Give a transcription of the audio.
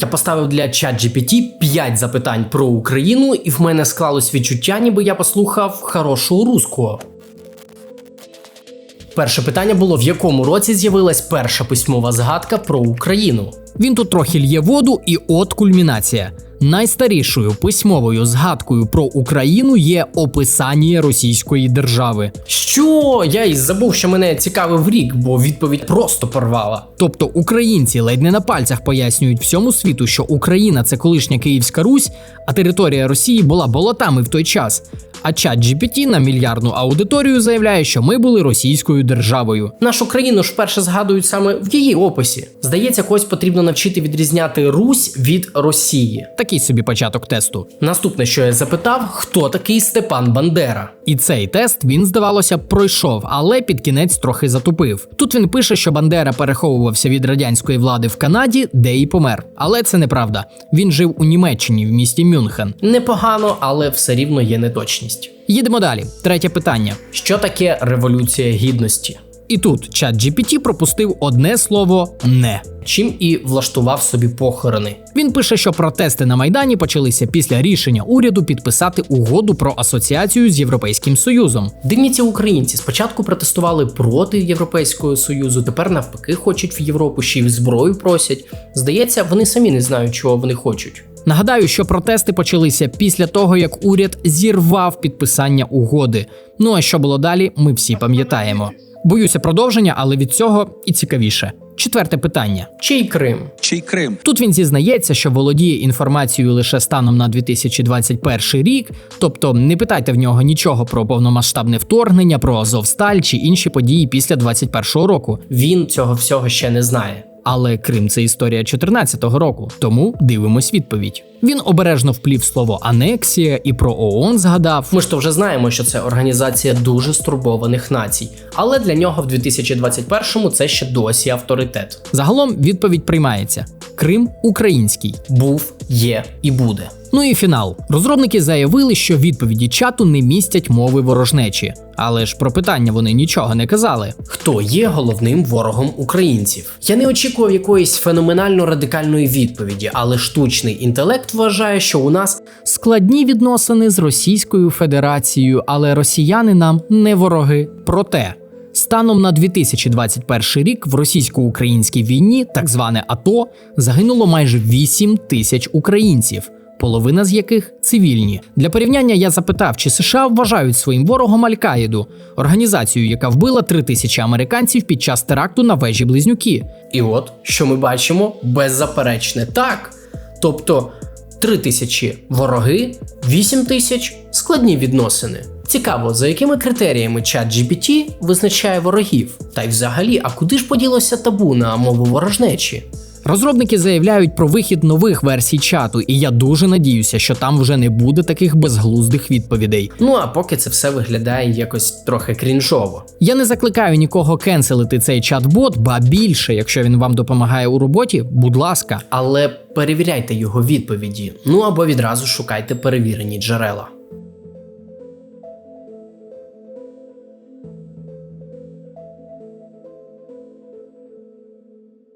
Я поставив для ChatGPT 5 запитань про Україну, і в мене склалось відчуття, ніби я послухав хорошого руського. Перше питання було: в якому році з'явилась перша письмова згадка про Україну? Він тут трохи лє воду, і от кульмінація. Найстарішою письмовою згадкою про Україну є описання російської держави. Що? Я й забув, що мене цікавив рік, бо відповідь просто порвала. Тобто українці ледь не на пальцях пояснюють всьому світу, що Україна це колишня Київська Русь, а територія Росії була болотами в той час. А чат GPT на мільярдну аудиторію заявляє, що ми були російською державою. Нашу країну ж перше згадують саме в її описі. Здається, когось потрібно навчити відрізняти Русь від Росії. Такий собі початок тесту. Наступне, що я запитав, хто такий Степан Бандера? І цей тест він, здавалося, пройшов, але під кінець трохи затупив. Тут він пише, що Бандера переховувався від радянської влади в Канаді, де і помер. Але це неправда. Він жив у Німеччині в місті Мюнхен. Непогано, але все рівно є неточність. Їдемо далі. Третє питання. Що таке революція гідності? І тут чат GPT пропустив одне слово не. Чим і влаштував собі похорони. Він пише, що протести на майдані почалися після рішення уряду підписати угоду про асоціацію з Європейським Союзом. Дивніться, українці спочатку протестували проти Європейського союзу, тепер навпаки хочуть в Європу, ще й зброю просять. Здається, вони самі не знають, чого вони хочуть. Нагадаю, що протести почалися після того, як уряд зірвав підписання угоди. Ну а що було далі, ми всі пам'ятаємо. Боюся продовження, але від цього і цікавіше. Четверте питання. Чий Крим? Чий Крим? Тут він зізнається, що володіє інформацією лише станом на 2021 рік, тобто не питайте в нього нічого про повномасштабне вторгнення, про Азовсталь чи інші події після 2021 року. Він цього всього ще не знає. Але Крим це історія 14-го року, тому дивимось відповідь. Він обережно вплів слово анексія і про ООН згадав. Ми ж то вже знаємо, що це організація дуже стурбованих націй, але для нього в 2021-му це ще досі авторитет. Загалом відповідь приймається: Крим український. Був, є і буде. Ну і фінал. Розробники заявили, що відповіді чату не містять мови ворожнечі, але ж про питання вони нічого не казали. Хто є головним ворогом українців? Я не очікував якоїсь феноменально радикальної відповіді, але штучний інтелект вважає, що у нас Складні відносини з Російською Федерацією, але росіяни нам не вороги. Проте. Станом на 2021 рік в російсько-українській війні, так зване АТО, загинуло майже 8 тисяч українців, половина з яких цивільні. Для порівняння я запитав, чи США вважають своїм ворогом Аль-Каїду, організацію, яка вбила 3 тисячі американців під час теракту на вежі Близнюки. І от що ми бачимо беззаперечне так. Тобто 3 тисячі вороги, 8 тисяч складні відносини. Цікаво, за якими критеріями чат GPT визначає ворогів? Та й взагалі, а куди ж поділося табу на мову ворожнечі? Розробники заявляють про вихід нових версій чату, і я дуже надіюся, що там вже не буде таких безглуздих відповідей. Ну а поки це все виглядає якось трохи крінжово. Я не закликаю нікого кенселити цей чат-бот, ба більше, якщо він вам допомагає у роботі, будь ласка. Але перевіряйте його відповіді, ну або відразу шукайте перевірені джерела.